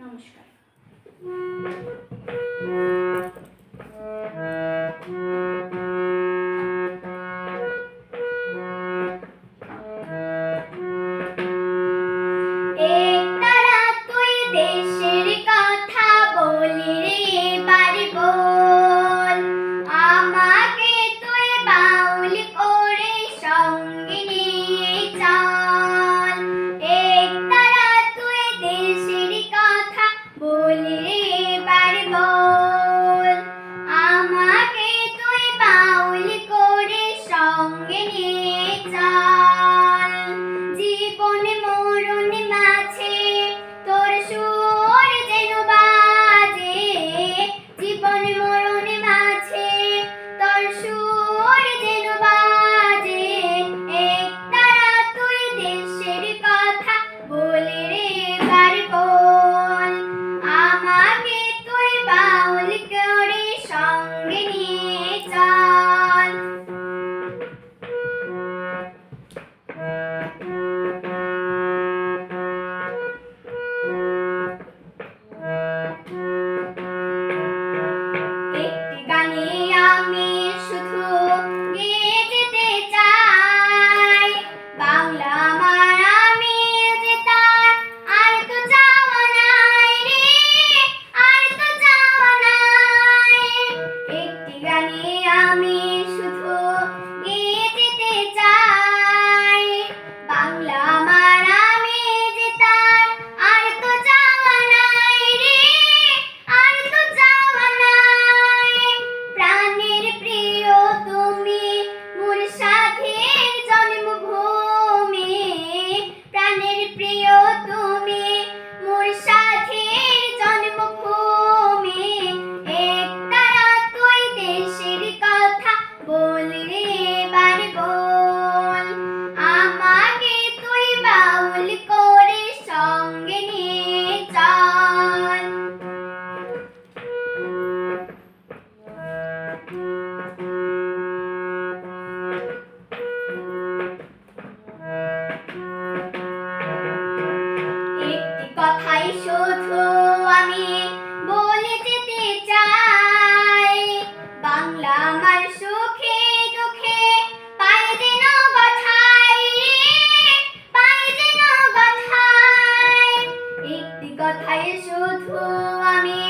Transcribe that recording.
নমস্কার। চাল জীবনে কথাই শুধু আমি বলে যেতে চাই। বাংলা আমার সুখে দুঃখে পায়ে যেন বাছাই পায়ে যেন বাছাই। একটি কথাই শুধু আমি